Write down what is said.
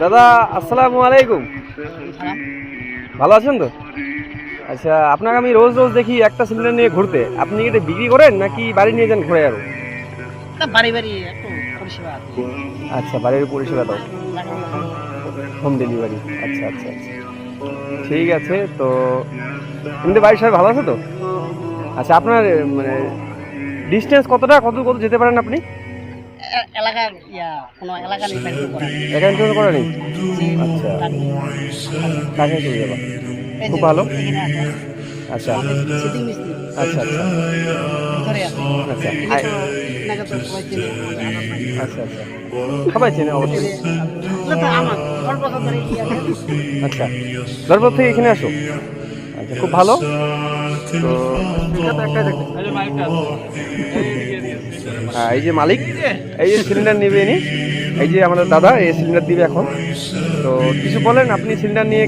দাদা আসসালামু আলাইকুম। ভালো আছেন তো? আচ্ছা আপনাকে আমি রোজ রোজ দেখি একটা সিলিন্ডার নিয়ে ঘুরতে। আপনি এটা বিক্রি করেন নাকি বাড়ি নিয়ে যান ঘুরে আরও? বাড়ি আচ্ছা বাড়ির পরিষেবা দাও। হোম ডেলিভারি আচ্ছা আচ্ছা আচ্ছা। ঠিক আছে তো এমনি বাড়ির সবাই ভালো আছে তো? আচ্ছা আপনার মানে ডিস্টেন্স কতটা কত কত যেতে পারেন আপনি? এলাকার ইয়া কোনো এলাকা নির্ধারিত করা নেই। এখানে কোনো করা নেই আচ্ছা। যাবা খুব ভালো। আচ্ছা। আচ্ছা আচ্ছা। আচ্ছা। সবাই চেনে। আচ্ছা আচ্ছা। সবাই চেনে অবশ্যই। ইয়া। আচ্ছা। দরবার থেকে এখানে আসো। আচ্ছা খুব ভালো। তো এই যে মালিক এই যে সিলিন্ডার নেবে ইনি এই যে আমাদের দাদা এই সিলিন্ডার দিবে এখন। তো কিছু বলেন আপনি সিলিন্ডার নিয়ে